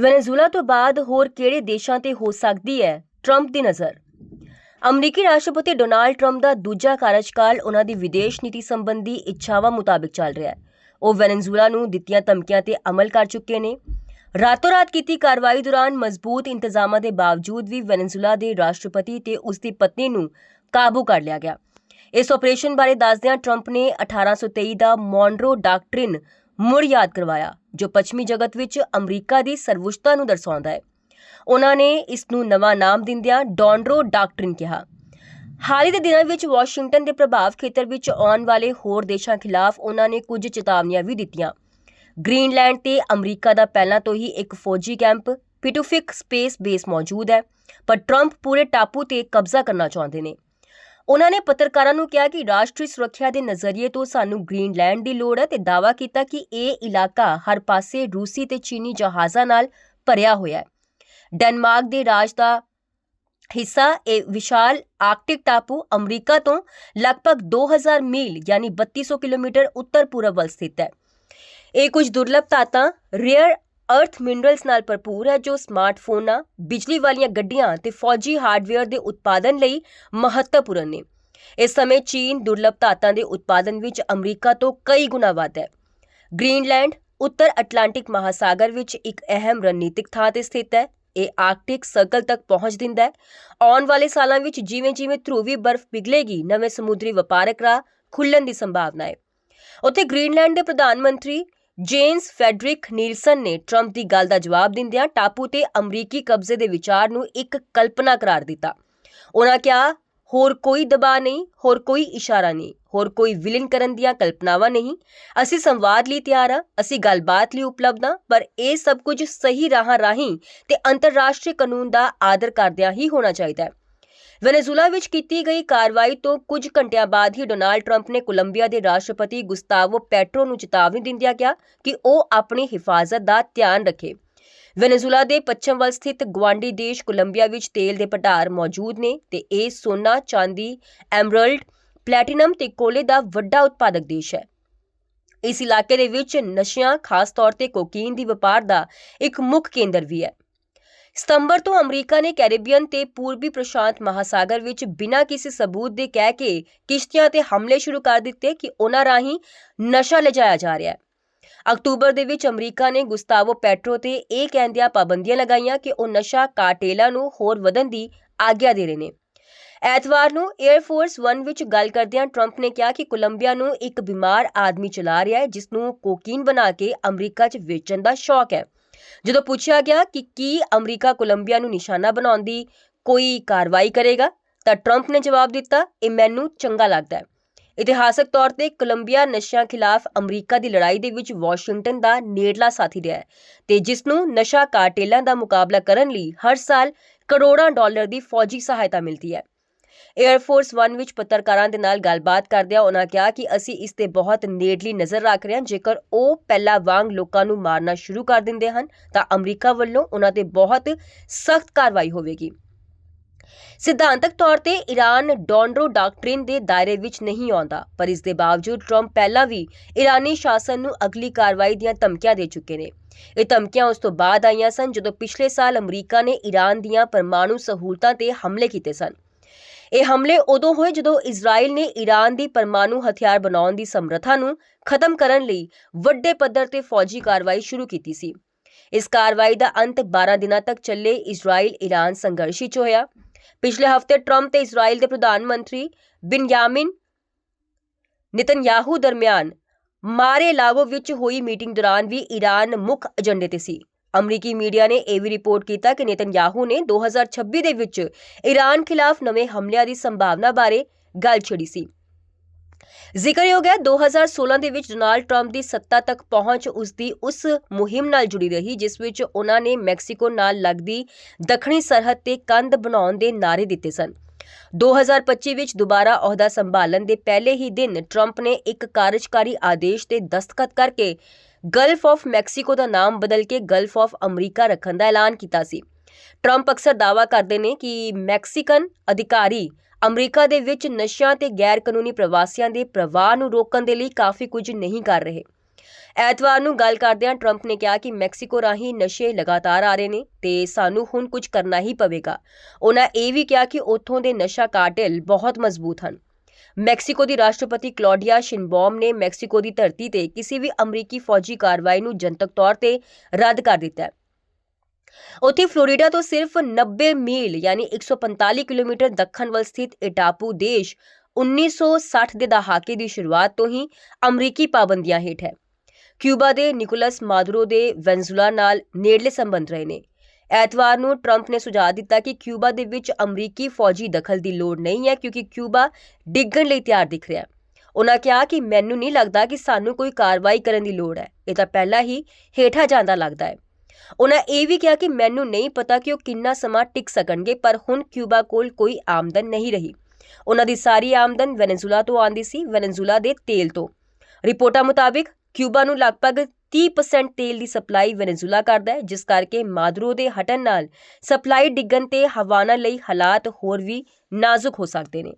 ਵੈਨੇਜ਼ੁਲਾ ਤੋਂ ਬਾਅਦ ਹੋਰ ਕਿਹੜੇ ਦੇਸ਼ਾਂ ਤੇ ਹੋ ਸਕਦੀ ਹੈ? ਟਰੰਪ ਦੀ ਨਜ਼ਰ। ਅਮਰੀਕੀ ਰਾਸ਼ਟਰਪਤੀ ਡੋਨਾਲਡ ਟਰੰਪ ਦਾ ਦੂਜਾ ਕਾਰਜਕਾਲ ਉਹਨਾਂ ਦੀ ਵਿਦੇਸ਼ ਨੀਤੀ ਸੰਬੰਧੀ ਇੱਛਾਵਾਂ ਮੁਤਾਬਕ ਚੱਲ ਰਿਹਾ ਹੈ। ਉਹ ਵੈਨੇਜ਼ੁਲਾ ਨੂੰ ਦਿੱਤੀਆਂ ਧਮਕੀਆਂ ਤੇ ਅਮਲ ਕਰ ਚੁੱਕੇ ਨੇ। ਰਾਤੋਂ ਰਾਤ ਕੀਤੀ ਕਾਰਵਾਈ ਦੌਰਾਨ ਮਜ਼ਬੂਤ ਇੰਤਜ਼ਾਮਾਂ ਦੇ ਬਾਵਜੂਦ ਵੀ ਵੈਨੇਜ਼ੁਲਾ ਦੇ ਰਾਸ਼ਟਰਪਤੀ ਤੇ ਉਸ ਦੀ ਪਤਨੀ ਨੂੰ ਕਾਬੂ ਕਰ ਲਿਆ ਗਿਆ। ਇਸ ਆਪਰੇਸ਼ਨ ਬਾਰੇ ਦੱਸਦਿਆਂ ਟਰੰਪ ਨੇ 1823 ਦਾ ਮੌਨਰੋ ਡਾਕਟ੍ਰਿਨ ਮੁੜ ਯਾਦ ਕਰਵਾਇਆ, ਜੋ ਪੱਛਮੀ ਜਗਤ ਵਿੱਚ ਅਮਰੀਕਾ ਦੀ ਸਰਵਉੱਚਤਾ ਨੂੰ ਦਰਸਾਉਂਦਾ ਹੈ। ਉਹਨਾਂ ਨੇ ਇਸ ਨੂੰ ਨਵਾਂ ਨਾਮ ਦਿੰਦਿਆਂ ਡੌਂਡਰੋ ਡਾਕਟ੍ਰਿਨ ਕਿਹਾ। ਹਾਲ ਹੀ ਦੇ ਦਿਨਾਂ ਵਿੱਚ ਵਾਸ਼ਿੰਗਟਨ ਦੇ ਪ੍ਰਭਾਵ ਖੇਤਰ ਵਿੱਚ ਆਉਣ ਵਾਲੇ ਹੋਰ ਦੇਸ਼ਾਂ ਖਿਲਾਫ ਉਹਨਾਂ ਨੇ ਕੁਝ ਚੇਤਾਵਨੀਆਂ ਵੀ ਦਿੱਤੀਆਂ। ਗ੍ਰੀਨਲੈਂਡ ਤੇ ਅਮਰੀਕਾ ਦਾ ਪਹਿਲਾਂ ਤੋਂ ਹੀ ਇੱਕ ਫੌਜੀ ਕੈਂਪ ਪਿਟੂਫਿਕ ਸਪੇਸ ਬੇਸ ਮੌਜੂਦ ਹੈ, ਪਰ ਟਰੰਪ ਪੂਰੇ ਟਾਪੂ ਤੇ ਕਬਜ਼ਾ ਕਰਨਾ ਚਾਹੁੰਦੇ ਨੇ। ਉਹਨਾਂ ਨੇ ਪੱਤਰਕਾਰਾਂ ਨੂੰ ਕਿਹਾ ਕਿ ਰਾਸ਼ਟਰੀ ਸੁਰੱਖਿਆ ਦੇ ਨਜ਼ਰੀਏ ਤੋਂ ਸਾਨੂੰ ਗ੍ਰੀਨਲੈਂਡ ਦੀ ਲੋੜ ਹੈ ਤੇ ਦਾਅਵਾ ਕੀਤਾ ਕਿ ਇਹ ਇਲਾਕਾ ਹਰ ਪਾਸੇ ਰੂਸੀ ਤੇ ਚੀਨੀ ਜਹਾਜ਼ਾਂ ਨਾਲ ਭਰਿਆ ਹੋਇਆ ਹੈ। ਡੈਨਮਾਰਕ ਦੇ ਰਾਜ ਦਾ ਹਿੱਸਾ ਇਹ ਵਿਸ਼ਾਲ ਆਰਕਟਿਕ ਟਾਪੂ ਅਮਰੀਕਾ ਤੋਂ ਲਗਭਗ 2000 ਮੀਲ ਯਾਨੀ 3200 ਕਿਲੋਮੀਟਰ ਉੱਤਰ ਪੂਰਬ ਵੱਲ ਸਥਿਤ ਹੈ। ਇਹ ਕੁਝ ਦੁਰਲੱਭ ਧਾਤਾਂ ਰੇਅਰ ਅਰਥ ਮਿਨਰਲਸ ਨਾਲ ਭਰਪੂਰ ਹੈ ਜੋ ਸਮਾਰਟਫੋਨਾਂ, ਬਿਜਲੀ ਵਾਲੀਆਂ ਗੱਡੀਆਂ ਅਤੇ ਫੌਜੀ ਹਾਰਡਵੇਅਰ ਦੇ ਉਤਪਾਦਨ ਲਈ ਮਹੱਤਵਪੂਰਨ ਨੇ। ਇਸ ਸਮੇਂ ਚੀਨ ਦੁਰਲੱਭ ਧਾਤਾਂ ਦੇ ਉਤਪਾਦਨ ਵਿੱਚ ਅਮਰੀਕਾ ਤੋਂ ਕਈ ਗੁਣਾ ਵੱਧ ਹੈ। ਗ੍ਰੀਨਲੈਂਡ, ਉੱਤਰ ਅਟਲਾਂਟਿਕ ਮਹਾਸਾਗਰ ਵਿੱਚ ਇੱਕ ਅਹਿਮ ਰਣਨੀਤਿਕ ਥਾਂ ਤੇ ਸਥਿਤ ਹੈ। ਇਹ ਆਰਕਟਿਕ ਸਰਕਲ ਤੱਕ ਪਹੁੰਚ ਦਿੰਦਾ ਹੈ। ਆਉਣ ਵਾਲੇ ਸਾਲਾਂ ਵਿੱਚ ਜਿਵੇਂ-ਜਿਵੇਂ ਧਰੂਵੀ ਬਰਫ਼ ਪਿਘਲੇਗੀ, ਨਵੇਂ ਸਮੁੰਦਰੀ ਵਪਾਰਕ ਰਾਹ ਖੁੱਲ੍ਹਣ ਦੀ ਸੰਭਾਵਨਾ ਹੈ। ਉੱਥੇ ਗ੍ਰੀਨਲੈਂਡ ਦੇ ਪ੍ਰਧਾਨ ਮੰਤਰੀ ਜੇਨਸ ਫੈਡਰਿਕ ਨੀਲਸਨ ਨੇ ਟਰੰਪ ਦੀ ਗੱਲ ਦਾ ਜਵਾਬ ਦਿੰਦਿਆਂ ਟਾਪੂ ਤੇ ਅਮਰੀਕੀ ਕਬਜ਼ੇ ਦੇ ਵਿਚਾਰ ਨੂੰ ਇੱਕ ਕਲਪਨਾ ਕਰਾਰ ਦਿੱਤਾ। ਉਹਨਾਂ ਕਿਹਾ, ਹੋਰ ਕੋਈ ਦਬਾਅ ਨਹੀਂ, ਹੋਰ ਕੋਈ ਇਸ਼ਾਰਾ ਨਹੀਂ, ਹੋਰ ਕੋਈ ਵਿਲਨ ਕਰਨ ਦੀਆਂ ਕਲਪਨਾਵਾਂ ਨਹੀਂ। ਅਸੀਂ ਸੰਵਾਦ ਲਈ ਤਿਆਰ ਹਾਂ, ਅਸੀਂ ਗੱਲਬਾਤ ਲਈ ਉਪਲਬਧ ਹਾਂ, ਪਰ ਇਹ ਸਭ ਕੁਝ ਸਹੀ ਰਾਹਾਂ ਰਾਹੀਂ ਤੇ ਅੰਤਰਰਾਸ਼ਟਰੀ ਕਾਨੂੰਨ ਦਾ ਆਦਰ ਕਰਦਿਆਂ ਹੀ ਹੋਣਾ ਚਾਹੀਦਾ ਹੈ। ਵੈਨੇਜ਼ੁਲਾ ਵਿੱਚ ਕੀਤੀ ਗਈ ਕਾਰਵਾਈ ਤੋਂ ਕੁਝ ਘੰਟਿਆਂ ਬਾਅਦ ਹੀ ਡੋਨਾਲਡ ਟਰੰਪ ਨੇ ਕੋਲੰਬੀਆ ਦੇ ਰਾਸ਼ਟਰਪਤੀ ਗੁਸਤਾਵੋ ਪੈਟਰੋ ਨੂੰ ਚੇਤਾਵਨੀ ਦਿੰਦਿਆਂ ਕਿਹਾ ਕਿ ਉਹ ਆਪਣੀ ਹਿਫਾਜ਼ਤ ਦਾ ਧਿਆਨ ਰੱਖੇ ਵੈਨੇਜ਼ੁਲਾ ਦੇ ਪੱਛਮ ਵੱਲ ਸਥਿਤ ਗਵਾਂਡੀ ਦੇਸ਼ ਕੋਲੰਬੀਆ ਵਿੱਚ ਤੇਲ ਦੇ ਭੰਡਾਰ ਮੌਜੂਦ ਨੇ ਤੇ ਇਹ ਸੋਨਾ, ਚਾਂਦੀ, ਐਮਰਲਡ, ਪਲੈਟੀਨਮ ਤੇ ਕੋਲੇ ਦਾ ਵੱਡਾ ਉਤਪਾਦਕ ਦੇਸ਼ ਹੈ। ਇਸ ਇਲਾਕੇ ਦੇ ਵਿੱਚ ਨਸ਼ਿਆਂ ਖਾਸ ਤੌਰ ਤੇ ਕੋਕੀਨ ਦੀ ਵਪਾਰ ਦਾ ਇੱਕ ਮੁੱਖ ਕੇਂਦਰ ਵੀ ਹੈ। ਸਤੰਬਰ ਤੋਂ ਅਮਰੀਕਾ ਨੇ ਕੈਰੀਬੀਅਨ ਤੇ ਪੂਰਬੀ ਪ੍ਰਸ਼ਾਂਤ ਮਹਾਸਾਗਰ ਵਿੱਚ ਬਿਨਾਂ ਕਿਸੇ ਸਬੂਤ ਦੇ ਕਹਿ ਕੇ ਕਿਸ਼ਤੀਆਂ ਤੇ ਹਮਲੇ ਸ਼ੁਰੂ ਕਰ ਦਿੱਤੇ ਕਿ ਉਹਨਾਂ ਰਾਹੀਂ ਨਸ਼ਾ ਲਿਜਾਇਆ ਜਾ ਰਿਹਾ ਹੈ। ਅਕਤੂਬਰ ਦੇ ਵਿੱਚ ਅਮਰੀਕਾ ਨੇ ਗੁਸਤਾਵੋ ਪੈਟਰੋ ਤੇ ਇਹ ਕਹਿੰਦਿਆਂ ਪਾਬੰਦੀਆਂ ਲਗਾਈਆਂ ਕਿ ਉਹ ਨਸ਼ਾ ਕਾਰਟੇਲਾਂ ਨੂੰ ਹੋਰ ਵਧਣ ਦੀ ਆਗਿਆ ਦੇ ਰਹੇ ਨੇ ਐਤਵਾਰ ਨੂੰ 에ਅਰ ਫੋਰਸ 1 ਵਿੱਚ ਗੱਲ ਕਰਦਿਆਂ ਟਰੰਪ ਨੇ ਕਿਹਾ ਕਿ ਕੋਲੰਬੀਆ ਨੂੰ ਇੱਕ ਬਿਮਾਰ ਆਦਮੀ ਚਲਾ ਰਿਹਾ ਹੈ ਜਿਸ ਨੂੰ ਕੋਕੀਨ ਬਣਾ ਕੇ ਅਮਰੀਕਾ 'ਚ ਵੇਚਣ ਦਾ ਸ਼ੌਕ ਹੈ ਜਦੋਂ ਪੁੱਛਿਆ ਗਿਆ ਕਿ ਕੀ ਅਮਰੀਕਾ ਕੋਲੰਬੀਆ ਨੂੰ ਨਿਸ਼ਾਨਾ ਬਣਾਉਣ ਦੀ ਕੋਈ ਕਾਰਵਾਈ ਕਰੇਗਾ, ਤਾਂ ਟਰੰਪ ਨੇ ਜਵਾਬ ਦਿੱਤਾ, ਇਹ ਮੈਨੂੰ ਚੰਗਾ ਲੱਗਦਾ ਹੈ। ਇਤਿਹਾਸਕ ਤੌਰ ਤੇ ਕੋਲੰਬੀਆ ਨਸ਼ਿਆਂ ਖਿਲਾਫ ਅਮਰੀਕਾ ਦੀ ਲੜਾਈ ਦੇ ਵਿੱਚ ਵਾਸ਼ਿੰਗਟਨ ਦਾ ਨੇੜਲਾ ਸਾਥੀ ਰਿਹਾ ਹੈ ਤੇ ਜਿਸ ਨੂੰ ਨਸ਼ਾ ਕਾਰਟੇਲਾਂ ਦਾ ਮੁਕਾਬਲਾ ਕਰਨ ਲਈ ਹਰ ਸਾਲ ਕਰੋੜਾਂ ਡਾਲਰ ਦੀ ਫੌਜੀ ਸਹਾਇਤਾ ਮਿਲਦੀ ਹੈ। 에ਅਰ ਫੋਰਸ 1 ਵਿੱਚ ਪੱਤਰਕਾਰਾਂ ਦੇ ਨਾਲ ਗੱਲਬਾਤ ਕਰਦਿਆਂ ਉਹਨਾਂ ਕਿਹਾ ਕਿ ਅਸੀਂ ਇਸ ਤੇ ਬਹੁਤ ਨੇੜਲੀ ਨਜ਼ਰ ਰੱਖ ਰਹੇ ਹਾਂ। ਜੇਕਰ ਉਹ ਪਹਿਲਾਂ ਵਾਂਗ ਲੋਕਾਂ ਨੂੰ ਮਾਰਨਾ ਸ਼ੁਰੂ ਕਰ ਦਿੰਦੇ ਹਨ, ਤਾਂ ਅਮਰੀਕਾ ਵੱਲੋਂ ਉਹਨਾਂ ਤੇ ਬਹੁਤ ਸਖਤ ਕਾਰਵਾਈ ਹੋਵੇਗੀ। ਸਿਧਾਂਤਕ ਤੌਰ ਤੇ ਈਰਾਨ ਡੌਨਰੋ ਡਾਕਟ੍ਰਿਨ ਦੇ ਦਾਇਰੇ ਵਿੱਚ ਨਹੀਂ ਆਉਂਦਾ, ਪਰ ਇਸ ਦੇ ਬਾਵਜੂਦ ਟਰੰਪ ਪਹਿਲਾਂ ਵੀ ਈਰਾਨੀ ਸ਼ਾਸਨ ਨੂੰ ਅਗਲੀ ਕਾਰਵਾਈ ਦੀਆਂ ਧਮਕੀਆਂ ਦੇ ਚੁੱਕੇ ਨੇ। ਇਹ ਧਮਕੀਆਂ ਉਸ ਤੋਂ ਬਾਅਦ ਆਈਆਂ ਸਨ ਜਦੋਂ ਪਿਛਲੇ ਸਾਲ ਅਮਰੀਕਾ ਨੇ ਈਰਾਨ ਦੀਆਂ ਪਰਮਾਣੂ ਸਹੂਲਤਾਂ ਤੇ ਹਮਲੇ ਕੀਤੇ ਸਨ। ਇਹ ਹਮਲੇ ਉਦੋਂ ਹੋਏ ਜਦੋਂ ਇਜ਼ਰਾਈਲ ਨੇ ਈਰਾਨ ਦੀ ਪਰਮਾਣੂ ਹਥਿਆਰ ਬਣਾਉਣ ਦੀ ਸਮਰੱਥਾ ਨੂੰ ਖਤਮ ਕਰਨ ਲਈ ਵੱਡੇ ਪੱਧਰ ਤੇ ਫੌਜੀ ਕਾਰਵਾਈ ਸ਼ੁਰੂ ਕੀਤੀ ਸੀ। ਇਸ ਕਾਰਵਾਈ ਦਾ ਅੰਤ 12 ਦਿਨਾਂ ਤੱਕ ਚੱਲੇ ਇਜ਼ਰਾਈਲ ਈਰਾਨ ਸੰਘਰਸ਼ ਵਿੱਚ ਹੋਇਆ। ਪਿਛਲੇ ਹਫ਼ਤੇ ਟਰੰਪ ਤੇ ਇਜ਼ਰਾਈਲ ਦੇ ਪ੍ਰਧਾਨ ਮੰਤਰੀ ਬਿਨਯਾਮਿਨ ਨਿਤਨਯਾਹੂ ਦਰਮਿਆਨ ਮਾਰੇ ਲਾਗੋ ਵਿੱਚ ਹੋਈ ਮੀਟਿੰਗ ਦੌਰਾਨ ਵੀ ਈਰਾਨ ਮੁੱਖ ਏਜੰਡੇ ਤੇ ਸੀ। ਅਮਰੀਕੀ ਮੀਡੀਆ ਨੇ ਇਹ ਵੀ ਰਿਪੋਰਟ ਕੀਤਾ ਕਿ ਨਿਤਨਯਾਹੂ ਨੇ 2026 ਦੇ ਵਿੱਚ ਈਰਾਨ ਖਿਲਾਫ ਨਵੇਂ ਹਮਲਿਆਂ ਦੀ ਸੰਭਾਵਨਾ ਬਾਰੇ ਗੱਲ ਛੇੜੀ ਸੀ। ਜ਼ਿਕਰਯੋਗ ਹੈ 2016 ਦੇ ਵਿੱਚ ਡੋਨਾਲਡ ਟਰੰਪ ਦੀ ਸੱਤਾ ਤੱਕ ਪਹੁੰਚ ਉਸ ਦੀ ਉਸ ਮੁਹਿੰਮ ਨਾਲ ਜੁੜੀ ਰਹੀ, ਜਿਸ ਵਿੱਚ ਉਹਨਾਂ ਨੇ ਮੈਕਸੀਕੋ ਨਾਲ ਲੱਗਦੀ ਦੱਖਣੀ ਸਰਹੱਦ ਤੇ ਕੰਧ ਬਣਾਉਣ ਦੇ ਨਾਅਰੇ ਦਿੱਤੇ ਸਨ। 2025 ਵਿੱਚ ਦੁਬਾਰਾ ਅਹੁਦਾ ਸੰਭਾਲਣ ਦੇ ਪਹਿਲੇ ਹੀ ਦਿਨ ਟਰੰਪ ਨੇ ਇੱਕ ਕਾਰਜਕਾਰੀ ਆਦੇਸ਼ ਤੇ ਦਸਤਖਤ ਕਰਕੇ ਗਲਫ ਆਫ ਮੈਕਸੀਕੋ ਦਾ ਨਾਮ ਬਦਲ ਕੇ ਗਲਫ ਆਫ ਅਮਰੀਕਾ ਰੱਖਣ ਦਾ ਐਲਾਨ ਕੀਤਾ ਸੀ। ਟਰੰਪ ਅਕਸਰ ਦਾਅਵਾ ਕਰਦੇ ਨੇ ਕਿ ਮੈਕਸੀਕਨ ਅਧਿਕਾਰੀ ਅਮਰੀਕਾ ਦੇ ਵਿੱਚ ਨਸ਼ਿਆਂ ਤੇ ਗੈਰ ਕਾਨੂੰਨੀ ਪ੍ਰਵਾਸੀਆਂ ਦੇ ਪ੍ਰਵਾਹ ਨੂੰ ਰੋਕਣ ਦੇ ਲਈ ਕਾਫੀ ਕੁਝ ਨਹੀਂ ਕਰ ਰਹੇ। ਐਤਵਾਰ ਨੂੰ ਗੱਲ ਕਰਦਿਆਂ ਟਰੰਪ ਨੇ ਕਿਹਾ ਕਿ ਮੈਕਸੀਕੋ ਰਾਹੀਂ ਨਸ਼ੇ ਲਗਾਤਾਰ ਆ ਰਹੇ ਨੇ ਤੇ ਸਾਨੂੰ ਹੁਣ ਕੁਝ ਕਰਨਾ ਹੀ ਪਵੇਗਾ। ਉਹਨਾਂ ਇਹ ਵੀ ਕਿਹਾ ਕਿ ਉੱਥੋਂ ਦੇ ਨਸ਼ਾ ਕਾਰਟਲ ਬਹੁਤ ਮਜ਼ਬੂਤ ਹਨ। ਮੈਕਸੀਕੋ ਦੀ ਰਾਸ਼ਟਰਪਤੀ ਕਲੌਡੀਆ ਸ਼ਿਨਬੌਮ ਨੇ ਮੈਕਸੀਕੋ ਦੀ ਧਰਤੀ ਤੇ ਕਿਸੇ ਵੀ ਅਮਰੀਕੀ ਫੌਜੀ ਕਾਰਵਾਈ ਨੂੰ ਜਨਤਕ ਤੌਰ ਤੇ ਰੱਦ ਕਰ ਦਿੱਤਾ ਹੈ। ਉੱਥੇ ਫਲੋਰੀਡਾ ਤੋਂ ਸਿਰਫ 90 ਮੀਲ ਯਾਨੀ 145 ਕਿਲੋਮੀਟਰ ਦੱਖਣ ਵੱਲ ਸਥਿਤ ਇਹ ਟਾਪੂ ਦੇਸ਼ 1960 ਦੇ ਦਹਾਕੇ ਦੀ ਸ਼ੁਰੂਆਤ ਤੋਂ ਹੀ ਅਮਰੀਕੀ ਪਾਬੰਦੀਆਂ ਹੇਠ ਹੈ। ਕਿਊਬਾ ਦੇ ਨਿਕੋਲਸ ਮਾਦੁਰੋ ਦੇ ਵੈਨਜ਼ੂਲਾ ਨਾਲ ਨੇੜਲੇ ਸੰਬੰਧ ਰਹੇ ਨੇ। ਐਤਵਾਰ ਨੂੰ ਟਰੰਪ ਨੇ ਸੁਝਾਅ ਦਿੱਤਾ ਕਿ ਕਿਊਬਾ ਦੇ ਵਿੱਚ ਅਮਰੀਕੀ ਫੌਜੀ ਦਖਲ ਦੀ ਲੋੜ ਨਹੀਂ ਹੈ ਕਿਉਂਕਿ ਕਿਊਬਾ ਡਿੱਗਣ ਲਈ ਤਿਆਰ ਦਿਖ ਰਿਹਾ ਹੈ। ਉਹਨਾਂ ਕਿਹਾ ਕਿ ਮੈਨੂੰ ਨਹੀਂ ਲੱਗਦਾ ਕਿ ਸਾਨੂੰ ਕੋਈ ਕਾਰਵਾਈ ਕਰਨ ਦੀ ਲੋੜ ਹੈ। ਇਹ ਤਾਂ ਪਹਿਲਾਂ ਹੀ ਹੇਠਾਂ ਜਾਂਦਾ ਲੱਗਦਾ ਹੈ। ਉਹਨਾਂ ਇਹ ਵੀ ਕਿਹਾ ਕਿ ਮੈਨੂੰ ਨਹੀਂ ਪਤਾ ਕਿ ਉਹ ਕਿੰਨਾ ਸਮਾਂ ਟਿਕ ਸਕਣਗੇ, ਪਰ ਹੁਣ ਕਿਊਬਾ ਕੋਲ ਕੋਈ ਆਮਦਨ ਨਹੀਂ ਰਹੀ। ਉਹਨਾਂ ਦੀ ਸਾਰੀ ਆਮਦਨ ਵੈਨੇਜ਼ੁਲਾ ਤੋਂ ਆਉਂਦੀ ਸੀ ਵੈਨੇਜ਼ੁਲਾ ਦੇ ਤੇਲ ਤੋਂ। ਰਿਪੋਰਟਾਂ ਮੁਤਾਬਿਕ ਕਿਊਬਾ ਨੂੰ ਲਗਭਗ 30% ਤੇਲ ਦੀ ਸਪਲਾਈ ਵੈਨੇਜ਼ੁਲਾ ਕਰਦਾ ਹੈ, ਜਿਸ ਕਰਕੇ ਮਾਦਰੋ ਦੇ ਹਟਣ ਨਾਲ ਸਪਲਾਈ ਡਿੱਗਣ ਤੇ ਹਵਾਨਾ ਲਈ ਹਾਲਾਤ ਹੋਰ ਵੀ ਨਾਜ਼ੁਕ ਹੋ ਸਕਦੇ ਨੇ।